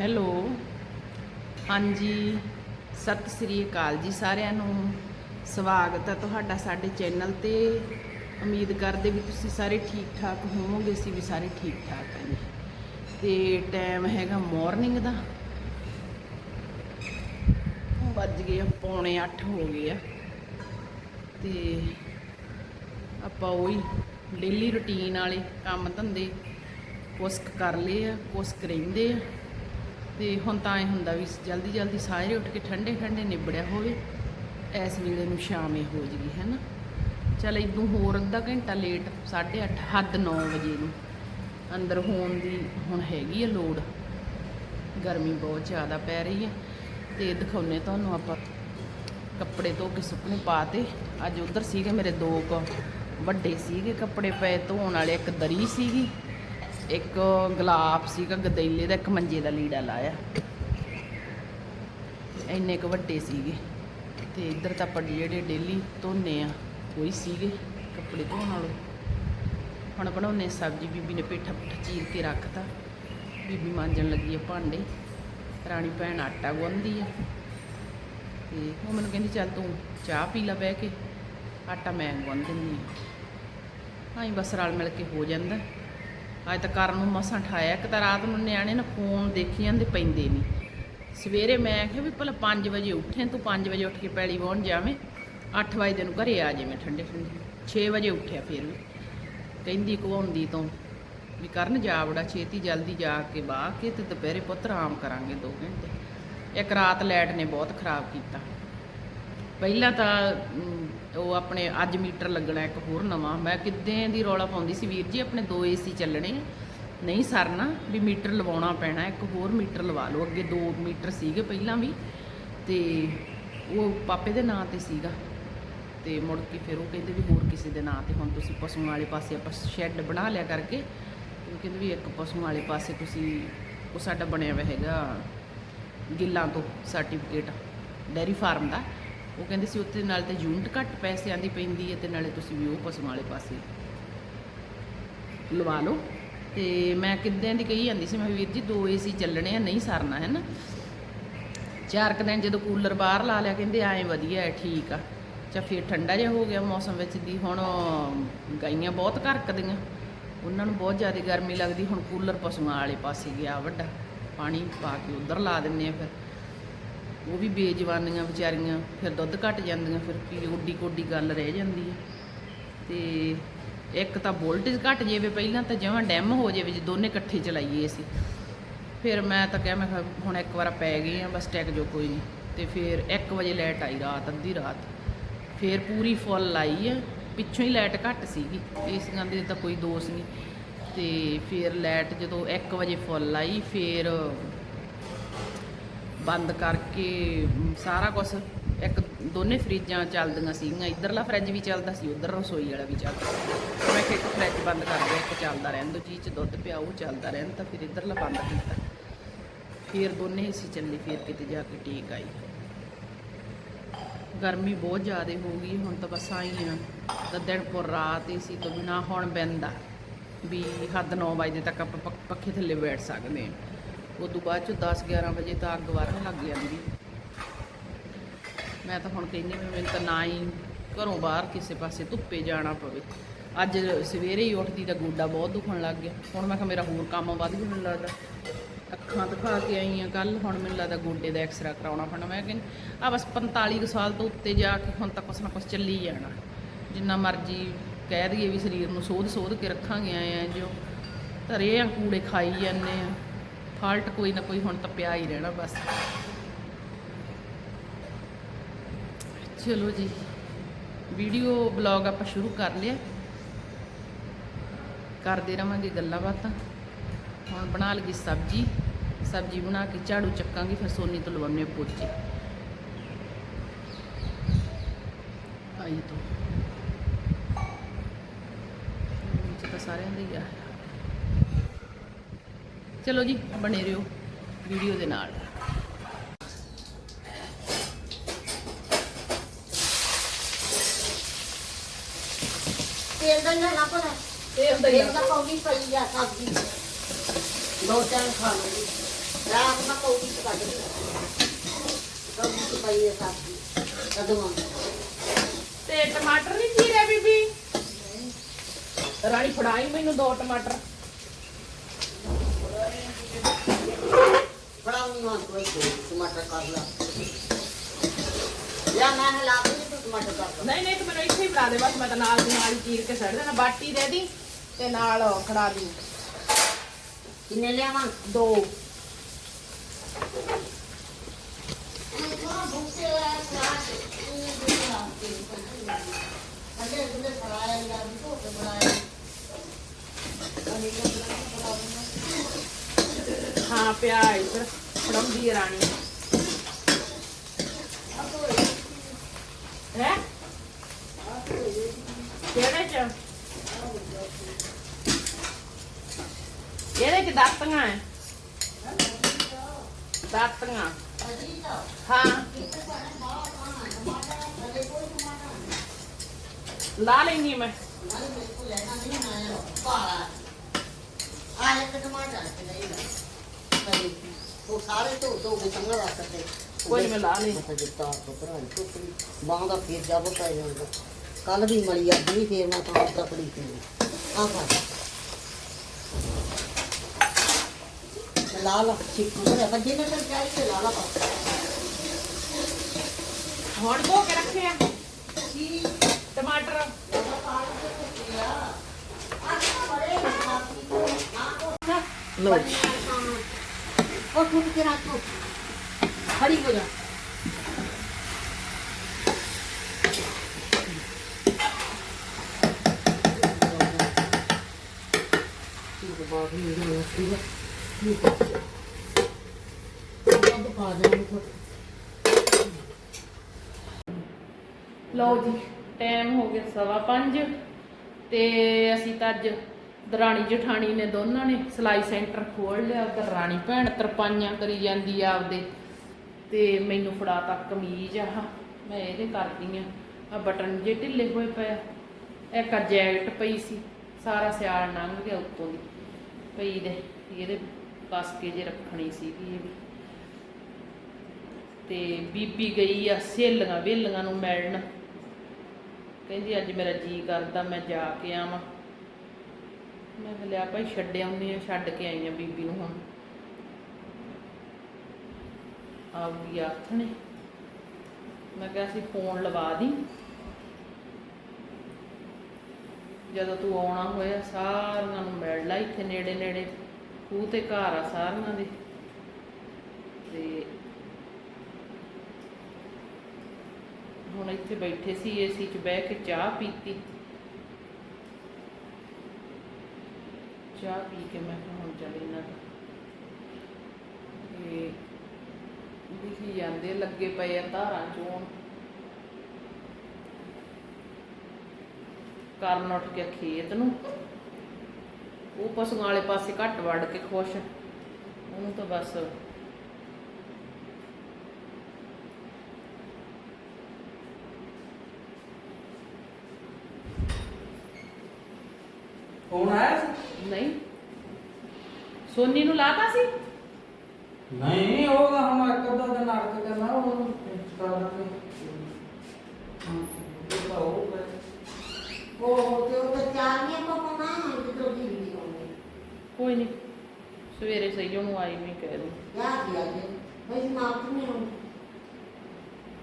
Hello. ਹਾਂਜੀ, ਸਤਿ ਸ੍ਰੀ ਅਕਾਲ ਜੀ ਸਾਰਿਆਂ ਨੂੰ। ਸਵਾਗਤ ਹੈ ਤੁਹਾਡਾ ਸਾਡੇ ਚੈਨਲ ਤੇ। ਉਮੀਦ ਕਰਦੇ ਵੀ ਤੁਸੀਂ ਸਾਰੇ ਠੀਕ ਠਾਕ ਹੋਵੋਗੇ, ਅਸੀਂ ਵੀ ਸਾਰੇ ਠੀਕ ਠਾਕ ਹਾਂ ਜੀ। ਤੇ ਟਾਈਮ ਹੈਗਾ ਮਾਰਨਿੰਗ ਦਾ। ਵੱਜ ਗਏ ਆ, ਪੌਣੇ 8 ਹੋ ਗਏ ਆ। ਤੇ ਆਪਾਂ ਉਹੀ ਡੇਲੀ ਰੁਟੀਨ ਵਾਲੇ ਕੰਮ ਧੰਦੇ ਕੁਸ਼ਕ ਕਰ ਲਏ ਆ, ਕੁਸ਼ਕ ਰਹਿੰਦੇ ਆ। ਤੇ ਹੁਣ ਤਾਂ ਇਹ ਹੁੰਦਾ ਵੀ ਜਲਦੀ ਜਲਦੀ ਸਾਰੇ ਉੱਠ ਕੇ ਠੰਡੇ ਠੰਡੇ ਨਿਬੜਿਆ ਹੋਵੇ, ਇਸ ਵੇਲੇ ਨੂੰ ਸ਼ਾਮੇ ਹੋ ਜਗੀ ਹੈ ਨਾ ਚਲ ਇਦੋਂ ਹੋਰ ਅੱਧਾ ਘੰਟਾ ਲੇਟ 8:30 ਹੱਦ 9 ਵਜੇ ਨੂੰ ਅੰਦਰ ਹੋਣ ਦੀ ਹੁਣ ਹੈਗੀ ਆ ਲੋੜ। ਗਰਮੀ ਬਹੁਤ ਜ਼ਿਆਦਾ ਪੈ ਰਹੀ ਹੈ ਤੇ ਦਿਖਾਉਨੇ ਤੁਹਾਨੂੰ ਆਪਾਂ ਕੱਪੜੇ ਧੋ ਕੇ ਸੁੱਕਣੇ ਪਾਤੇ। ਅੱਜ ਉਧਰ ਸੀਗੇ ਮੇਰੇ ਦੋ ਕੁ ਵੱਡੇ ਸੀਗੇ ਕੱਪੜੇ, ਪਏ ਧੋਣ ਵਾਲੇ, ਇੱਕ ਦਰੀ ਸੀਗੀ। ਇੱਕ ਗੁਲਾਬ ਸੀਗਾ, ਗਦੈਲੇ ਦਾ ਇੱਕ ਮੰਜੇ ਦਾ ਲੀੜਾ ਲਾਇਆ। ਇੰਨੇ ਕੁ ਵੱਡੇ ਸੀਗੇ। ਤੇ ਇੱਧਰ ਤਾਂ ਆਪਾਂ ਜਿਹੜੇ ਡੇਲੀ ਧੋਨੇ ਆ, ਉਹੀ ਸੀਗੇ ਕੱਪੜੇ ਧੋਣ ਵਾਲੇ। ਹੁਣ ਬਣਾਉਨੇ ਸਬਜ਼ੀ, ਬੀਬੀ ਨੇ ਪੇਠਾ ਪੁੱਠਾ ਚੀਰ ਕੇ ਰੱਖਤਾ। ਬੀਬੀ ਮਾਂਜਣ ਲੱਗੀ ਆ ਭਾਂਡੇ। ਰਾਣੀ ਭੈਣ ਆਟਾ ਗੁੰਨਦੀ ਆ। ਤੇ ਉਹ ਮੈਨੂੰ ਕਹਿੰਦੀ, ਚੱਲ ਤੂੰ ਚਾਹ ਪੀ ਲੈ ਬਹਿ ਕੇ। ਆਟਾ ਮੈਂ ਗੁੰਨ ਦਿੰਦੀ ਆ। ਹਾਂ ਬਸ ਰਲ ਮਿਲ ਕੇ ਹੋ ਜਾਂਦਾ। ਅੱਜ ਤਾਂ ਕਰਨ ਨੂੰ ਮਸਾਂ ਠਾਇਆ, ਇੱਕ ਤਾਂ ਰਾਤ ਨੂੰ ਨਿਆਣੇ ਨਾ ਫੋਨ ਦੇਖੀ ਜਾਂਦੇ, ਪੈਂਦੇ ਨਹੀਂ ਸਵੇਰੇ ਮੈਂ ਕਿਹਾ ਵੀ ਭਲਾ 5 ਵਜੇ ਉੱਠੇ, ਤੂੰ 5 ਵਜੇ ਉੱਠ ਕੇ ਪੈਲੀ ਵਾਹੁਣ ਜਾਵੇਂ 8 ਵਜੇ ਤੈਨੂੰ ਘਰੇ ਆ ਜਾਵੇਂ ਠੰਡੇ ਠੰਡੇ। 6 ਵਜੇ ਉੱਠਿਆ ਫਿਰ ਵੀ। ਕਹਿੰਦੀ ਕਵਾਉਂਦੀ ਤੋਂ ਵੀ ਕਰਨ ਜਾ ਬੜਾ, ਛੇਤੀ ਜਲਦੀ ਜਾ ਕੇ ਬਾਹ ਕੇ ਤੇ ਦੁਪਹਿਰੇ ਪੁੱਤ ਆਰਾਮ ਕਰਾਂਗੇ 2 ਘੰਟੇ। ਇੱਕ ਰਾਤ ਲਾਈਟ ਨੇ ਬਹੁਤ ਖਰਾਬ ਕੀਤਾ। ਪਹਿਲਾਂ ਤਾਂ ਉਹ ਆਪਣੇ ਅੱਜ ਮੀਟਰ ਲੱਗਣਾ ਇੱਕ ਹੋਰ ਨਵਾਂ। ਮੈਂ ਕਿੱਦਾਂ ਦੀ ਰੌਲਾ ਪਾਉਂਦੀ ਸੀ ਵੀਰ ਜੀ, ਆਪਣੇ ਦੋ ਏਸੀ ਚੱਲਣੇ ਨਹੀਂ ਸਰਨਾ, ਵੀ ਮੀਟਰ ਲਵਾਉਣਾ ਪੈਣਾ, ਇੱਕ ਹੋਰ ਮੀਟਰ ਲਵਾ ਲਓ। ਅੱਗੇ ਦੋ ਮੀਟਰ ਸੀਗੇ ਪਹਿਲਾਂ ਵੀ, ਤੇ ਉਹ ਪਾਪੇ ਦੇ ਨਾਂ ਤੇ ਸੀਗਾ। ਤੇ ਮੁੜ ਕੇ ਫਿਰ ਉਹ ਕਹਿੰਦੇ ਵੀ ਹੋਰ ਕਿਸੇ ਦੇ ਨਾਂ ਤੇ। ਹੁਣ ਤੁਸੀਂ ਪਸ਼ੂਆਂ ਵਾਲੇ ਪਾਸੇ ਆਪਾਂ ਸ਼ੈੱਡ ਬਣਾ ਲਿਆ ਕਰਕੇ, ਉਹ ਕਹਿੰਦੇ ਵੀ ਇੱਕ ਪਸ਼ੂਆਂ ਵਾਲੇ ਪਾਸੇ ਤੁਸੀਂ, ਉਹ ਸਾਡਾ ਬਣਿਆ ਹੋਇਆ ਹੈਗਾ ਗਿੱਲਾਂ ਤੋਂ ਸਰਟੀਫਿਕੇਟ ਡੈਰੀ ਫਾਰਮ ਦਾ। ਉਹ ਕਹਿੰਦੇ ਸੀ ਉੱਥੇ ਨਾਲ ਤੇ ਯੂਨਿਟ ਘੱਟ ਪੈਸਿਆਂ ਦੀ ਪੈਂਦੀ ਹੈ ਤੇ ਨਾਲੇ ਤੁਸੀਂ ਵੀ ਉਹ ਪਸ਼ੂਆਂ ਵਾਲੇ ਪਾਸੇ ਲਵਾ ਲਓ। ਤੇ ਮੈਂ ਕਿੱਦਾਂ ਦੀ ਕਹੀ ਜਾਂਦੀ ਸੀ, ਮੈਂ ਕਿਹਾ ਵੀਰ ਜੀ ਦੋ ਏਸੀ ਚੱਲਣੇ ਆ, ਨਹੀਂ ਸਰਨਾ, ਹੈ ਨਾ? ਚਾਰ ਕੁ ਦਿਨ ਜਦੋਂ ਕੂਲਰ ਬਾਹਰ ਲਾ ਲਿਆ, ਕਹਿੰਦੇ ਐਂ ਵਧੀਆ ਹੈ, ਠੀਕ ਆ। ਚਾ ਫਿਰ ਠੰਡਾ ਜਿਹਾ ਹੋ ਗਿਆ ਮੌਸਮ ਵਿੱਚ ਦੀ, ਹੁਣ ਗਾਈਆਂ ਬਹੁਤ ਘਰਕਦੀਆਂ। ਉਹਨਾਂ ਨੂੰ ਬਹੁਤ ਜ਼ਿਆਦਾ ਗਰਮੀ ਲੱਗਦੀ, ਹੁਣ ਕੂਲਰ ਪਸ਼ੂਆਂ ਵਾਲੇ ਪਾਸੇ ਗਿਆ ਵੱਡਾ। ਪਾਣੀ ਪਾ ਕੇ ਉਧਰ ਲਾ ਦਿੰਨੇ ਆ ਫਿਰ। ਉਹ ਵੀ ਬੇਜਵਾਨੀਆਂ ਵਿਚਾਰੀਆਂ, ਫਿਰ ਦੁੱਧ ਘਟ ਜਾਂਦੀਆਂ, ਫਿਰ ਕੀ ਓਡੀ ਕੋਡੀ ਗੱਲ ਰਹਿ ਜਾਂਦੀ ਹੈ ਤੇ ਇੱਕ ਤਾਂ ਵੋਲਟੇਜ ਘਟ ਜਾਵੇ ਪਹਿਲਾਂ ਤਾਂ ਜਿਵੇਂ ਡੈਮ ਹੋ ਜਾਵੇ, ਜੇ ਦੋਨੇ ਇਕੱਠੇ ਚਲਾਈਏ ਅਸੀਂ। ਫਿਰ ਮੈਂ ਤਾਂ ਕਿਹਾ, ਮੈਂ ਕਿਹਾ ਹੁਣ ਇੱਕ ਵਾਰ ਪੈ ਗਏ ਆ, ਬਸ ਟੈਕ ਜੋ ਕੋਈ ਨਹੀਂ। ਤੇ ਫਿਰ 1 ਵਜੇ ਲਾਈਟ ਆਈ ਰਾਤ, ਅੱਧੀ ਰਾਤ। ਫਿਰ ਪੂਰੀ ਫੁੱਲ ਲਾਈ ਆ, ਪਿੱਛੋਂ ਹੀ ਲਾਈਟ ਘੱਟ ਸੀਗੀ। ਇਸ ਗੱਲ ਦੇ ਤਾਂ ਕੋਈ ਦੋਸ਼ ਨਹੀਂ। ਤੇ ਫਿਰ ਲਾਈਟ ਜਦੋਂ 1 ਵਜੇ ਫੁੱਲ ਆਈ, ਫਿਰ ਬੰਦ ਕਰਕੇ ਸਾਰਾ ਕੁਝ ਇੱਕ ਦੋਨੇ ਫਰਿੱਜਾਂ ਚੱਲਦੀਆਂ ਸੀਗੀਆਂ। ਇਧਰਲਾ ਫਰਿੱਜ ਵੀ ਚੱਲਦਾ ਸੀ, ਉਧਰ ਰਸੋਈ ਵਾਲਾ ਵੀ ਚੱਲਦਾ ਸੀ। ਮੈਂ ਇੱਕ ਫਰਿੱਜ ਬੰਦ ਕਰ ਦਿਆ ਇੱਕ ਚੱਲਦਾ ਰਹਿਣ ਦੋ ਚੀਜ਼ ਚ ਦੁੱਧ ਪਿਆ, ਉਹ ਚੱਲਦਾ ਰਹਿਣ ਤਾਂ ਫਿਰ ਇਧਰਲਾ ਬੰਦ ਕੀਤਾ। ਫਿਰ ਦੋਨੇ ਏਸੀ ਚੱਲੇ, ਫਿਰ ਕਿਤੇ ਜਾ ਕੇ ਟੀਕ ਆਈ। ਗਰਮੀ ਬਹੁਤ ਜ਼ਿਆਦਾ ਹੋ ਗਈ, ਹੁਣ ਤਾਂ ਬਸ ਆਈ ਆ। ਤਾਂ ਦਿਨ ਪੁਰ ਰਾਤ ਸੀ, ਤੋਂ ਬਿਨਾ ਹੁਣ ਬੰਦਾ ਵੀ ਹੱਦ 9 ਵਜੇ ਤੱਕ ਆਪਾਂ ਪੱਖ- ਪੱਖੇ ਥੱਲੇ ਬੈਠ ਸਕਦੇ ਹਾਂ। ਉਦੋਂ ਬਾਅਦ ਚ 10 11 ਵਜੇ ਤਾਂ ਅੱਗ ਵਰਨ ਲੱਗ ਜਾਂਦੀ ਮੈਂ ਤਾਂ ਹੁਣ ਕਹਿੰਦੀ ਵੀ ਮੈਨੂੰ ਤਾਂ ਨਾ ਹੀ ਘਰੋਂ ਬਾਹਰ ਕਿਸੇ ਪਾਸੇ ਧੁੱਪੇ ਜਾਣਾ ਪਵੇ। ਅੱਜ ਸਵੇਰੇ ਹੀ ਉੱਠਦੀ ਤਾਂ ਗੋਡਾ ਬਹੁਤ ਦੁਖਣ ਲੱਗ ਗਿਆ। ਹੁਣ ਮੈਂ ਕਿਹਾ ਮੇਰਾ ਹੋਰ ਕੰਮ ਵੱਧ ਗਿਆ ਮੈਨੂੰ ਲੱਗਦਾ। ਅੱਖਾਂ ਦਿਖਾ ਕੇ ਆਈ ਆ ਕੱਲ ਹੁਣ ਮੈਨੂੰ ਲੱਗਦਾ ਗੋਡੇ ਦਾ ਐਕਸਰਾ ਕਰਾਉਣਾ ਪੈਣਾ। ਮੈਂ ਕਹਿੰਦੀ ਆ ਬਸ 45 ਕੁ ਸਾਲ ਤੋਂ ਉੱਤੇ ਜਾ ਕੇ ਹੁਣ ਤਾਂ ਕੁਛ ਨਾ ਕੁਛ ਚੱਲੀ ਜਾਣਾ। ਜਿੰਨਾ ਮਰਜ਼ੀ ਕਹਿ ਦਈਏ ਵੀ ਸਰੀਰ ਨੂੰ ਸੋਧ ਸੋਧ ਕੇ ਰੱਖਾਂਗੇ ਆਏ ਆ ਜੋ ਧਰੇ ਆ ਕੂੜੇ, ਖਾਈ ਜਾਂਦੇ ਆ। ਫਾਲਟ ਕੋਈ ਨਾ ਕੋਈ ਹੁਣ ਤਾਂ ਪਿਆ ਹੀ ਰਹਿਣਾ ਬਸ। ਚਲੋ ਜੀ, ਵੀਡੀਓ ਬਲੌਗ ਆਪਾਂ ਸ਼ੁਰੂ ਕਰ ਲਿਆ। ਕਰਦੇ ਰਵਾਂਗੇ ਗੱਲਾਂ ਬਾਤਾਂ। ਹੁਣ ਬਣਾ ਲਗੀ ਸਬਜੀ। ਸਬਜੀ ਬਣਾ ਕੇ ਝਾੜੂ ਚੱਕਾਂਗੇ, ਫਿਰ ਸੋਨੀ ਤੋਂ ਲਵਾਉਣੇ ਪੋਚੇ। ਆਈ ਤੋਂ। ਨੀਚੇ ਤਾਂ ਸਾਰਿਆਂ ਦੇ ਹੀ ਆ। ਚਲੋ ਜੀ ਬਣੇ ਰਹੋ ਵੀਡੀਓ ਦੇ ਨਾਲ। ਤੇਲ ਦਾ ਨਾ ਤੇਲ ਦਾ ਪਈ ਸਬਜ਼ੀ ਦੋ ਖਾ ਰਾਤ ਕੱਢ ਪਈ ਕਦੋਂ ਤੇ ਟਮਾਟਰ ਨਹੀਂ ਚੀਰੇ ਬੀਬੀ? ਰਾਣੀ ਫੜਾਈ ਮੈਨੂੰ ਦੋ ਟਮਾਟਰ। ਬੜਾ ਨੂੰ ਕੋਈ ਟਮਾਟਰ ਕਰ ਲਾ ਯਾ ਮੈਂ ਲਾ ਕੇ ਤੂੰ ਟਮਾਟਰ ਕਰ ਲਾ ਨਹੀਂ ਨਹੀਂ ਤੂੰ ਮੈਨੂੰ ਇੱਥੇ ਹੀ ਫੜਾ ਦੇ ਬਸ ਮੈਂ ਤਾਂ ਨਾਲ ਦੀ ਨਾਲ ਹੀ ਚੀਰ ਕੇ ਛੱਡ ਦੇਣਾ ਬਾਟੀ ਦੇ ਦੀ ਤੇ ਨਾਲ ਖੜਾ ਦੀ ਕਿੰਨੇ ਲਿਆਵਾਂ ਦੋ ਹਾਂ ਪਿਆ ਇੱਧਰ ਫੜਾਉਂਦੀ ਹੈ ਰਾਣੀ। ਹੈ? ਕਿਹੜੇ ਚ? ਇਹਦੇ ਚ ਦਾਤੀਆਂ ਹੈ। ਦਾਤੀਆਂ ਹਾਂ। ਲਾ ਲੈਣੀ ਮੈਂ। ਉਹ ਸਾਰੇ ਧੋ ਧੋ ਕੇ ਚੰਗਾ ਰੱਖਦੇ ਕੋਈ ਮੈਂ ਲਾ ਲਈ ਮੈਂ ਦਿੱਤਾ ਤੋਂ ਭਰਾ ਟੁਕੜੀ ਬਾਹਾਂ ਦਾ ਫੇਰ ਜਬ ਪੈ ਜਾਂਦਾ। ਕੱਲ ਵੀ ਮਲੀ ਅੱਜ ਵੀ ਫੇਰ ਮੈਂ ਤਾਂ ਤਕੜੀ ਪੀ ਆ ਖਾ ਲਾ। ਲਾ ਚਿੱਕੂ ਦੇ ਬੱਜੇ ਨੇ ਤਾਂ ਚਾਹੀ ਤੇ ਲਾ ਲਾ ਪਾ। ਹੁਣ ਧੋ ਕੇ ਰੱਖੇ ਆ। ਟਮਾਟਰ। ਲੋ ਉਹ ਖੁਦ ਕੇ ਰੱਖੋ ਖੜੀ ਹੋ ਜਾ। ਠੀਕ ਲਓ ਜੀ ਟਾਈਮ ਹੋ ਗਿਆ ਸਵਾ ਪੰਜ ਤੇ ਅਸੀਂ ਤਾਂ ਅੱਜ ਦਰਾਣੀ ਜਠਾਣੀ ਨੇ ਦੋਨਾਂ ਨੇ ਸਿਲਾਈ ਸੈਂਟਰ ਖੋਲ ਲਿਆ ਤੇ ਰਾਣੀ ਭੈਣ ਤਰਪਾਈਆਂ ਕਰੀ ਜਾਂਦੀ ਆ ਆਪਦੇ। ਤੇ ਮੈਨੂੰ ਫੜਾ ਕਮੀਜ਼ ਆ, ਮੈਂ ਇਹਦੇ ਕਰਦੀ ਆ। ਆ ਬਟਨ ਜੇ ਢਿੱਲੇ ਹੋਏ ਪਏ ਇੱਕ ਜੈਕਟ ਪਈ ਸੀ, ਸਾਰਾ ਸਿਆਲ ਲੰਘ ਗਿਆ ਉੱਤੋਂ ਦੀ। ਪਈ ਦੇ, ਇਹਦੇ ਕਸ ਕੇ ਜੇ ਰੱਖਣੀ ਸੀਗੀ ਇਹ ਵੀ। ਤੇ ਬੀਬੀ ਗਈ ਆ ਸਹੇਲੀਆਂ ਵੇਲੀਆਂ ਨੂੰ ਮਿਲਣ। ਕਹਿੰਦੀ, ਅੱਜ ਮੇਰਾ ਜੀ ਕਰਦਾ, ਮੈਂ ਜਾ ਕੇ ਆਵਾਂ। ਮੈਂ ਕਿਹਾ ਲਿਆ ਭਾਈ, ਛੱਡ ਆਉਂਦੇ ਆ ਛੱਡ ਕੇ ਆਈ ਆ ਬੀਬੀ ਨੂੰ ਹੁਣ। ਆਉਗੀ ਆਥਣੇ ਮੈਂ ਕਿਹਾ ਸੀ ਫੋਨ ਲਵਾ ਦੀ। ਜਦੋਂ ਤੂੰ ਆਉਣਾ ਹੋਇਆ, ਸਾਰਿਆਂ ਨੂੰ ਮਿਲ ਲੈ, ਇੱਥੇ ਨੇੜੇ ਨੇੜੇ ਖੂਹ ਤੇ ਘਰ ਆ ਸਾਰਿਆਂ ਦੇ। ਤੇ ਹੁਣ ਇੱਥੇ ਬੈਠੇ ਸੀ, ਏਸੀ 'ਚ ਬਹਿ ਕੇ ਚਾਹ ਪੀਤੀ। ਚਾਹ ਪੀ ਕੇ ਮੈਂ ਕਿਹਾ ਹੁਣ ਚੱਲ ਇਹਨਾਂ ਦਾ। ਤੇ ਦਿਖੀ ਜਾਂਦੇ ਲੱਗੇ ਪਏ ਆ ਧਾਰਾਂ ਚੋਂ ਕਰਨ ਉੱਠ ਕੇ ਖੇਤ ਨੂੰ। ਉਹ ਪਸ਼ੂਆਂ ਵਾਲੇ ਪਾਸੇ ਘੱਟ ਵੜ ਕੇ ਖੁਸ਼। ਉਹਨੂੰ ਤਾਂ ਬਸ ਫੋਨ ਆਇਆ ਨਹੀਂ। ਸੋਨੀ ਨੂੰ ਲਾਤਾ ਸੀ? ਨਹੀਂ ਉਹ ਤਾਂ ਹੁਣ ਇੱਕ ਅੱਧਾ ਦਿਨ ਅੜਕ ਕਰਨਾ ਉਹ ਕਰ। ਦਾਂਗੇ ਹਾਂ ਉਹ ਤਾਂ ਉਹ ਕਰੇ। ਉਹ ਤੇ ਉਹ ਤਾਂ ਚਾਰ ਨਹੀਂ ਆਪਾਂ ਪਾਉਣਾ ਹੈ ਜਦੋਂ ਦੀ ਵੀ ਹੋਣੀ ਕੋਈ ਨਹੀਂ ਸਵੇਰੇ ਸਹੀ ਉਹਨੂੰ ਆਈ ਮੈਂ ਕਹਿ ਦੂੰ। ਯਾਦ ਦਿਆ ਜੇ ਬਈ ਮਾਪ ਨਹੀਂ ਹੋ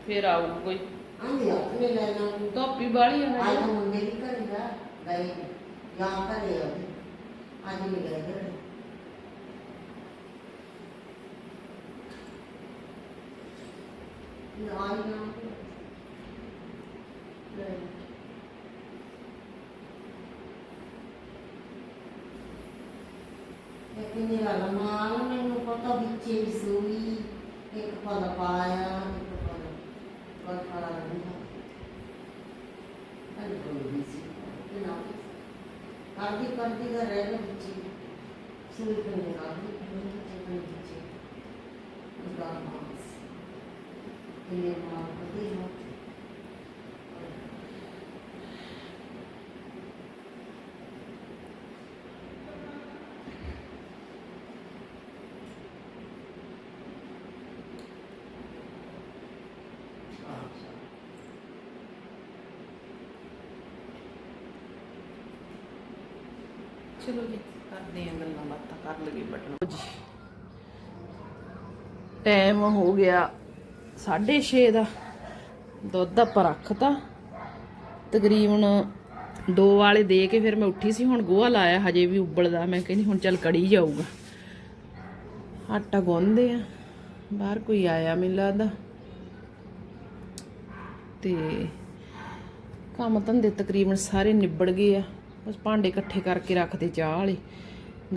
ਫੇਰ ਆਊ ਕੋਈ। ਆਂਦੀ ਆਪਣੇ ਲੈ ਨਾ ਧੋਪੀ ਵਾਲੀ ਆ ਆਈ ਤਾਂ ਹਜੇ। ਮੁੰਡੇ ਵੀ ਘਰੇ ਦਾ ਗਏ ਜਾਂ ਘਰੇ ਆ ਅੱਜ ਨਹੀਂ ਗਏ ਘਰੇ। ਨਾ ਨਾ ਲੇਕਿਨ ਇਹ ਵਾਲਾ ਮਾਲ ਮੈਨੂੰ ਪਤਾ ਵਿੱਚੇ ਵੀ ਸੂਈ ਇੱਕ ਪਲ ਪਾਇਆ ਇੱਕ ਪਲ ਪਲ ਪਾਇਆ ਨਹੀਂ ਅਰੇ ਕੋਈ ਨਹੀਂ ਸੀ ਕਿ ਨਾ ਕਰਦੀ ਕਰਦੀ ਦਾ ਰਹਿ ਗਿਆ ਵਿੱਚੇ ਸੂਈ ਤੇ ਨਿਕਾਲ ਦੀ ਵਿੱਚੇ ਕੋਈ ਵਿੱਚੇ ਉਹਦਾ ਮਾਸ ਇਹ ਮਾਲ ਕਦੇ ਨਾ ਚਲੋ ਜੀ, ਕਰਦੇ ਆਂ ਗੱਲਾਂ ਬਾਤਾਂ, ਕਰ ਲਗੇ ਬਟਨ। ਜੀ। ਟਾਈਮ ਹੋ ਗਿਆ 6:30 ਦਾ। ਦੁੱਧ ਆਪਾਂ ਰੱਖਤਾ। ਤਕਰੀਬਨ ਦੋ ਵਾਲੇ ਦੇ ਕੇ ਫਿਰ ਮੈਂ ਉੱਠੀ ਸੀ, ਹੁਣ ਗੋਹਾ ਲਾਇਆ, ਹਜੇ ਵੀ ਉਬਲਦਾ। ਮੈਂ ਕਹਿੰਦੀ, ਹੁਣ ਚੱਲ ਕੜੀ ਜਾਊਗਾ। ਆਟਾ ਗੁੰਨਦੇ ਆ ਬਾਹਰ ਕੋਈ ਆਇਆ ਮੈਨੂੰ ਲੱਗਦਾ। ਤੇ ਕੰਮ ਧੰਦੇ ਤਕਰੀਬਨ ਸਾਰੇ ਨਿਬੜ ਗਏ ਆ। ਬਸ ਭਾਂਡੇ ਇਕੱਠੇ ਕਰਕੇ ਰੱਖਦੇ ਚਾਹ ਵਾਲੇ।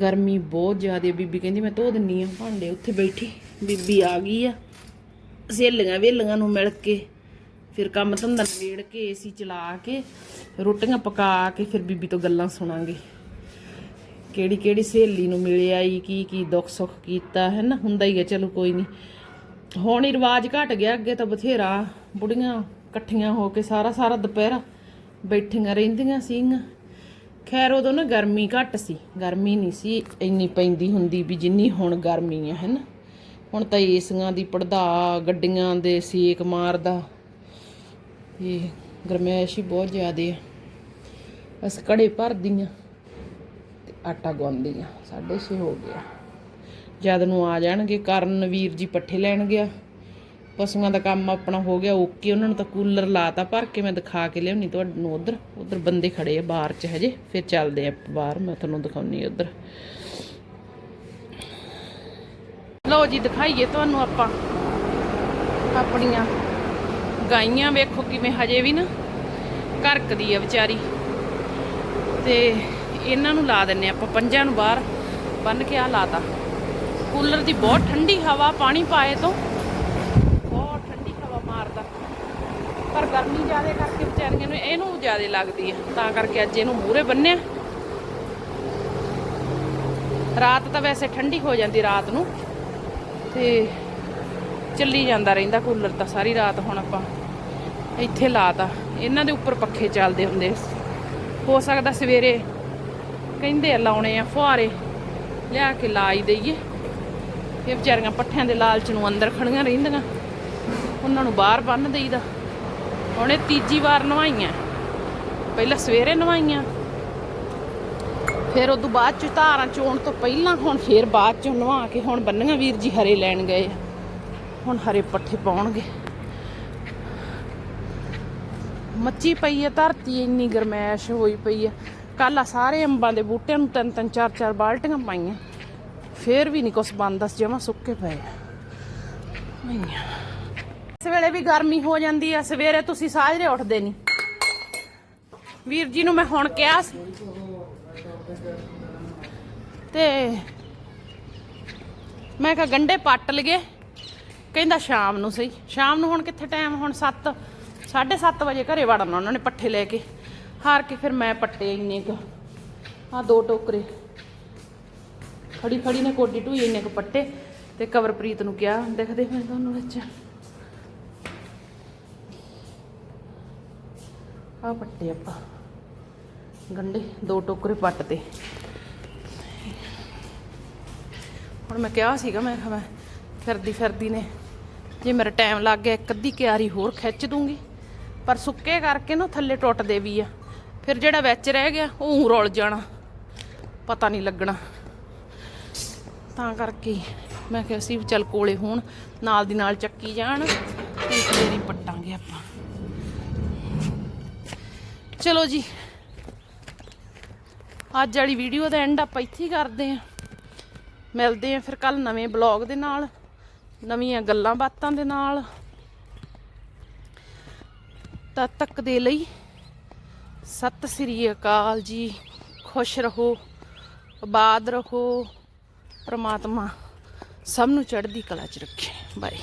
ਗਰਮੀ ਬਹੁਤ ਜ਼ਿਆਦਾ ਬੀਬੀ ਕਹਿੰਦੀ ਮੈਂ ਧੋ ਦਿੰਨੀ ਆ ਭਾਂਡੇ, ਉੱਥੇ ਬੈਠੀ ਬੀਬੀ ਆ ਗਈ ਆ। ਸਹੇਲੀਆਂ ਵੇਲੀਆਂ ਨੂੰ ਮਿਲ ਕੇ ਫਿਰ ਕੰਮ ਧੰਦਾ ਨਵੇੜ ਕੇ ਏਸੀ ਚਲਾ ਕੇ ਰੋਟੀਆਂ ਪਕਾ ਕੇ ਫਿਰ ਬੀਬੀ ਤੋਂ ਗੱਲਾਂ ਸੁਣਾਂਗੇ। ਕਿਹੜੀ ਕਿਹੜੀ ਸਹੇਲੀ ਨੂੰ ਮਿਲਿਆ ਈ, ਕੀ ਕੀ ਦੁੱਖ ਸੁੱਖ ਕੀਤਾ ਹੈ ਨਾ ਹੁੰਦਾ ਹੀ ਹੈ ਚਲੋ ਕੋਈ ਨਹੀਂ ਹੁਣ ਹੀ ਰਿਵਾਜ ਘਟ ਗਿਆ, ਅੱਗੇ ਤਾਂ ਬਥੇਰਾ। ਬੁੜੀਆਂ ਇਕੱਠੀਆਂ ਹੋ ਕੇ ਸਾਰਾ ਸਾਰਾ ਦੁਪਹਿਰਾ ਬੈਠੀਆਂ ਰਹਿੰਦੀਆਂ ਸੀਗੀਆਂ। ਖੈਰ, ਉਦੋਂ ਨਾ ਗਰਮੀ ਘੱਟ ਸੀ। ਗਰਮੀ ਨਹੀਂ ਸੀ, ਇੰਨੀ ਪੈਂਦੀ ਹੁੰਦੀ ਵੀ ਜਿੰਨੀ ਹੁਣ ਗਰਮੀ ਆ ਹੈਨਾ। ਹੁਣ ਤਾਂ ਏਸੀਆਂ ਦੀ ਪੜਦਾ, ਗੱਡੀਆਂ ਦੇ ਸੇਕ ਮਾਰਦਾ। ਇਹ ਗਰਮੈਸ਼ ਹੀ ਬਹੁਤ ਜ਼ਿਆਦੇ ਆ। ਬਸ ਕੜੇ ਭਰਦੀਆਂ ਤੇ ਆਟਾ ਗੁੰਨਦੀਆਂ 6:30 ਹੋ ਗਿਆ। ਜਦ ਨੂੰ ਆ ਜਾਣਗੇ, ਕਰਨ ਵੀਰ ਜੀ ਪੱਠੇ ਲੈਣ ਗਿਆ। ਪਸ਼ੂਆਂ ਦਾ ਕੰਮ ਆਪਣਾ ਹੋ ਗਿਆ ਓਕੇ ਉਹਨਾਂ ਨੂੰ ਤਾਂ ਕੂਲਰ ਲਾਤਾ, ਭਰ ਕੇ ਮੈਂ ਦਿਖਾ ਕੇ ਲਿਆਉਣੀ ਤੁਹਾਨੂੰ ਉਧਰ। ਉਧਰ ਬੰਦੇ ਖੜੇ ਆ ਬਾਹਰ ਚ ਹਜੇ, ਫਿਰ ਚੱਲਦੇ ਆ ਬਾਹਰ, ਮੈਂ ਤੁਹਾਨੂੰ ਦਿਖਾਉਣੀ ਉਧਰ। ਲਓ ਜੀ, ਦਿਖਾਈਏ ਤੁਹਾਨੂੰ ਆਪਾਂ, ਆਪਣੀਆਂ ਗਾਈਆਂ, ਵੇਖੋ ਕਿਵੇਂ ਹਜੇ ਵੀ ਨਾ ਘਰਕਦੀ ਆ ਵਿਚਾਰੀ। ਤੇ ਇਹਨਾਂ ਨੂੰ ਲਾ ਦਿੰਨੇ ਆਪਾਂ, ਪੰਜਾਂ ਨੂੰ ਬਾਹਰ ਬੰਨ ਕੇ ਆ ਲਾਤਾ। ਕੂਲਰ ਦੀ ਬਹੁਤ ਠੰਡੀ ਹਵਾ, ਪਾਣੀ ਪਾਏ ਤੋਂ ਬਹੁਤ ਠੰਡੀ ਹਵਾ ਮਾਰਦਾ ਪਰ ਗਰਮੀ ਜ਼ਿਆਦਾ ਕਰਕੇ ਵਿਚਾਰੀਆਂ ਨੂੰ ਇਹਨੂੰ ਜ਼ਿਆਦਾ ਲੱਗਦੀ ਹੈ ਤਾਂ ਕਰਕੇ ਅੱਜ ਇਹਨੂੰ ਮੂਹਰੇ ਬੰਨਿਆ। ਰਾਤ ਤਾਂ ਵੈਸੇ ਠੰਡੀ ਹੋ ਜਾਂਦੀ ਰਾਤ ਨੂੰ, ਤੇ ਚੱਲੀ ਜਾਂਦਾ ਰਹਿੰਦਾ ਕੂਲਰ ਤਾਂ ਸਾਰੀ ਰਾਤ ਹੁਣ ਆਪਾਂ ਇੱਥੇ ਲਾਤਾ। ਇਹਨਾਂ ਦੇ ਉੱਪਰ ਪੱਖੇ ਚੱਲਦੇ ਹੁੰਦੇ ਹੋ ਸਕਦਾ ਸਵੇਰੇ ਕਹਿੰਦੇ ਆ ਲਾਉਣੇ ਆ ਫੁਹਾਰੇ, ਲਿਆ ਕੇ ਲਾ ਹੀ ਦਈਏ। ਇਹ ਵਿਚਾਰੀਆਂ ਪੱਠਿਆਂ ਦੇ ਲਾਲਚ ਨੂੰ ਅੰਦਰ ਖੜੀਆਂ ਰਹਿੰਦੀਆਂ, ਉਹਨਾਂ ਨੂੰ ਬਾਹਰ ਬੰਨ ਦੇਈਦਾ। ਹੁਣ ਇਹ ਤੀਜੀ ਵਾਰ ਨਵਾਈਆਂ। ਪਹਿਲਾਂ ਸਵੇਰੇ ਨਵਾਈਆਂ। ਫਿਰ ਉਦੋਂ ਬਾਅਦ ਚ ਧਾਰਾਂ ਚੋਣ ਤੋਂ ਪਹਿਲਾਂ ਹੁਣ ਫਿਰ ਬਾਅਦ ਚ ਨਵਾ ਕੇ ਹੁਣ ਬੰਨੀਆਂ ਵੀਰ ਜੀ ਹਰੇ ਲੈਣ ਗਏ ਆ। ਹੁਣ ਹਰੇ ਪੱਠੇ ਪਾਉਣਗੇ। ਮੱਚੀ ਪਈ ਹੈ ਧਰਤੀ ਇੰਨੀ ਗਰਮੈਸ਼ ਹੋਈ ਪਈ ਹੈ ਕੱਲ ਆ ਸਾਰੇ ਅੰਬਾਂ ਦੇ ਬੂਟਿਆਂ ਨੂੰ ਤਿੰਨ ਤਿੰਨ, ਚਾਰ ਚਾਰ ਬਾਲਟੀਆਂ ਪਾਈਆਂ। ਫੇਰ ਵੀ ਨਹੀਂ ਕੁਛ ਬਣਦਾ ਜਮਾ ਸੁੱਕੇ ਪਏ ਆਈਆਂ। ਵੇਲੇ ਵੀ ਗਰਮੀ ਹੋ ਜਾਂਦੀ ਆ, ਸਵੇਰੇ ਤੁਸੀਂ ਸਾਜਰੇ ਉੱਠਦੇ ਨਹੀਂ। ਵੀਰ ਜੀ ਨੂੰ ਮੈਂ ਹੁਣ ਕਿਹਾ ਸੀ। ਤੇ ਮੈਂ ਕਿਹਾ, ਗੰਡੇ ਪੱਟ ਲਗੇ ਕਹਿੰਦਾ ਸ਼ਾਮ ਨੂੰ ਸਹੀ। ਸ਼ਾਮ ਨੂੰ ਹੁਣ ਕਿੱਥੇ ਟਾਈਮ ਹੁਣ 7 7:30 ਵਜੇ ਘਰੇ ਵੜਨਾ ਉਹਨਾਂ ਨੇ ਪੱਠੇ ਲੈ ਕੇ। ਹਾਰ ਕੇ ਫਿਰ ਮੈਂ ਪੱਟੇ ਇੰਨੇ ਕੁ। ਆ ਦੋ ਟੋਕਰੇ। ਖੜੀ ਖੜੀ ਨੇ ਕੋਡੀ ਢੂਈ ਇੰਨੇ ਕੁ ਪੱਟੇ। ਤੇ ਕਵਰਪ੍ਰੀਤ ਨੂੰ ਕਿਹਾ ਦੇਖਦੇ ਮੈਂ ਤੁਹਾਨੂੰ ਵਿੱਚ ਆ ਪੱਟੇ ਆਪਾਂ। ਗੰਡੇ ਦੋ ਟੋਕਰੇ ਪੱਟ ਤੇ ਹੁਣ ਮੈਂ ਕਿਹਾ ਸੀਗਾ, ਮੈਂ ਕਿਹਾ ਮੈਂ ਫਿਰਦੀ ਫਿਰਦੀ ਨੇ, ਜੇ ਮੇਰਾ ਟਾਈਮ ਲੱਗ ਗਿਆ, ਇੱਕ ਅੱਧੀ ਕਿਆਰੀ ਹੋਰ ਖਿੱਚ ਦੂੰਗੀ। ਪਰ ਸੁੱਕੇ ਕਰਕੇ ਨਾ ਥੱਲੇ ਟੁੱਟਦੇ ਵੀ ਆ। ਫਿਰ ਜਿਹੜਾ ਵਿੱਚ ਰਹਿ ਗਿਆ, ਉਹ ਊਂ ਜਾਣਾ। ਪਤਾ ਨਹੀਂ ਲੱਗਣਾ। ਤਾਂ ਕਰਕੇ ਮੈਂ ਕਿਹਾ ਸੀ ਵੀ ਚੱਲ ਕੋਲੇ ਹੋਣ, ਨਾਲ ਦੀ ਨਾਲ ਚੱਕੀ ਜਾਣ, ਤੇ ਫੇਰ ਹੀ ਪੱਟਾਂਗੇ ਆਪਾਂ। ਚਲੋ ਜੀ। ਅੱਜ ਵਾਲੀ ਵੀਡੀਓ ਦਾ ਐਂਡ ਆਪਾਂ ਇੱਥੇ ਹੀ ਕਰਦੇ ਆਂ ਮਿਲਦੇ ਆਂ ਫਿਰ ਕੱਲ ਨਵੇਂ ਬਲੌਗ ਦੇ ਨਾਲ, ਨਵੀਆਂ ਗੱਲਾਂ ਬਾਤਾਂ ਦੇ ਨਾਲ। ਤਦ ਤੱਕ ਦੇ ਲਈ ਸਤਿ ਸ੍ਰੀ ਅਕਾਲ ਜੀ। ਖੁਸ਼ ਰਹੋ, ਆਬਾਦ ਰਹੋ। ਪ੍ਰਮਾਤਮਾ ਸਭ ਨੂੰ ਚੜ੍ਹਦੀ ਕਲਾ 'ਚ ਰੱਖੇ। ਬਾਏ